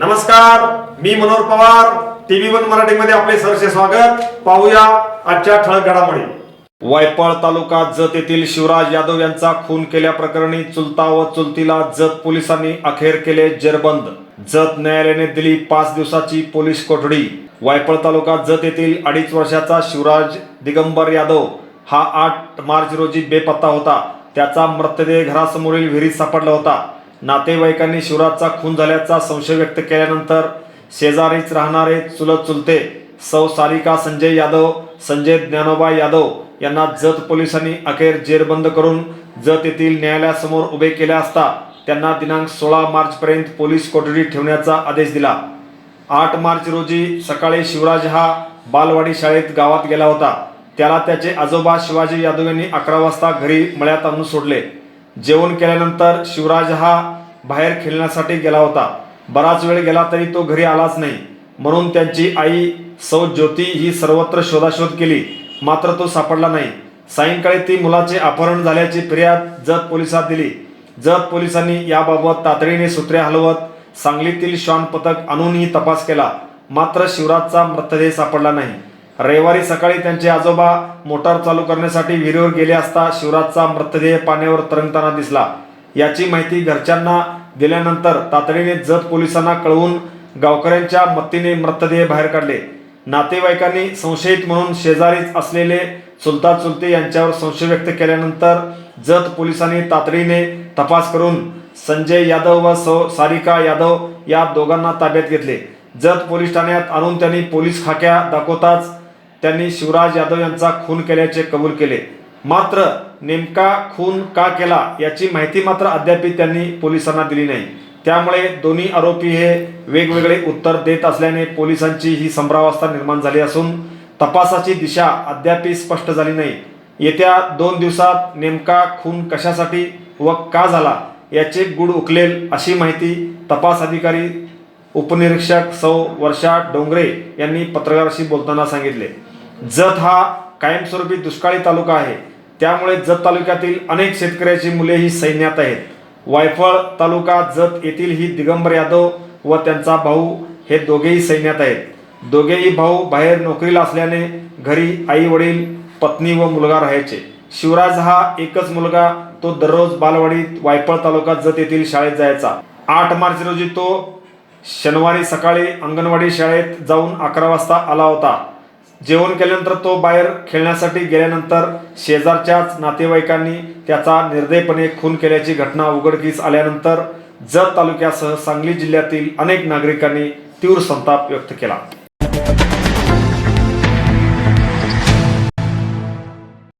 नमस्कार मी Manohar Pawar TV one मराठीमध्ये आपले सरसे स्वागत. पाहूया आजच्या ठळक घडामोडी. वायपळ तालुका जत येथील शिवराज यादव यांचा खून केल्याप्रकरणी चुलता व चुलतीला जत पोलिसांनी अखेर केले जेरबंद. जत न्यायालयाने दिली पाच दिवसाची पोलीस कोठडी. वायपळ तालुका जत येथील अडीच वर्षाचा शिवराज दिगंबर यादव हा आठ मार्च रोजी बेपत्ता होता. त्याचा मृतदेह घरासमोरील विहिरीत सापडला होता. नातेवाईकांनी शिवराजचा खून झाल्याचा संशय व्यक्त केल्यानंतर शेजारीच राहणारे चुलत चुलते सौ सारिका संजय यादव संजय ज्ञानोबा यादव यांना जत पोलिसांनी अखेर जेरबंद करून जत येथील न्यायालयासमोर उभे केले असता त्यांना दिनांक सोळा मार्चपर्यंत पोलीस कोठडीत ठेवण्याचा आदेश दिला. आठ मार्च रोजी सकाळी शिवराज हा बालवाडी शाळेत गावात गेला होता. त्याला त्याचे आजोबा शिवाजी यादव यांनी अकरा वाजता घरी मळ्यात आणून सोडले. जेवण केल्यानंतर शिवराज हा बाहेर खेळण्यासाठी गेला होता. बराच वेळ गेला तरी तो घरी आलाच नाही. म्हणून त्यांची आई सौ ज्योती ही सर्वत्र शोधाशोध केली. मात्र तो सापडला नाही. सायंकाळी ती मुलाचे अपहरण झाल्याची फिर्याद जत पोलिसात दिली. जत पोलिसांनी याबाबत तातडीने सूत्रे हलवत सांगलीतील श्वान पथक आणूनही तपास केला. मात्र शिवराजचा मृतदेह सापडला नाही. रविवारी सकाळी त्यांचे आजोबा मोटार चालू करण्यासाठी विहिरीवर गेले असता शिवराजचा मृतदेह पाण्यावर तरंगताना दिसला. याची माहिती घरच्यांना दिल्यानंतर तातडीने जत पोलिसांना कळवून गावकऱ्यांच्या मत्तीने मृतदेह बाहेर काढले. नातेवाईकांनी संशयित म्हणून शेजारीच असलेले चुलता चुलते यांच्यावर संशय व्यक्त केल्यानंतर जत पोलिसांनी तातडीने तपास करून संजय यादव व सौ सारिका यादव या दोघांना ताब्यात घेतले. जत पोलीस ठाण्यात आणून त्यांनी पोलीस खाक्या दाखवताच त्यांनी शिवराज यादव यांचा खून केल्याचे कबूल केले. मात्र नेमका खून का केला याची माहिती मात्र अद्याप त्यांनी पोलिसांना दिली नाही. त्यामुळे दोन्ही आरोपी हे वेगवेगळे उत्तर देत असल्याने पोलिसांची ही संभ्रावस्था निर्माण झाली असून तपासाची दिशा अद्याप स्पष्ट झाली नाही. येत्या दोन दिवसात नेमका खून कशासाठी व का झाला याचे गुड उकलेल अशी माहिती तपास अधिकारी उपनिरीक्षक सौ वर्षा डोंगरे यांनी पत्रकाराशी बोलताना सांगितले जत हा कायमस्वरूपी दुष्काळी तालुका आहे. त्यामुळे जत तालुक्यातील अनेक शेतकऱ्याची मुले ही सैन्यात आहेत. वायफळ तालुका जत येथील ही दिगंबर यादव व त्यांचा भाऊ हे दोघेही सैन्यात आहेत. दोघेही भाऊ बाहेर नोकरीला असल्याने घरी आई वडील पत्नी व मुलगा राहायचे. शिवराज हा एकच मुलगा तो दररोज बालवाडीत वायफळ तालुका जत येथील शाळेत जायचा. आठ मार्च रोजी तो शनिवारी सकाळी अंगणवाडी शाळेत जाऊन अकरा वाजता आला होता. जेवण केल्यानंतर तो बाहेर खेळण्यासाठी गेल्यानंतर शेजारच्याच नातेवाईकांनी त्याचा निर्दयपणे खून केल्याची घटना उघडकीस आल्यानंतर जत तालुक्यासह सांगली जिल्ह्यातील अनेक नागरिकांनी तीव्र संताप व्यक्त केला.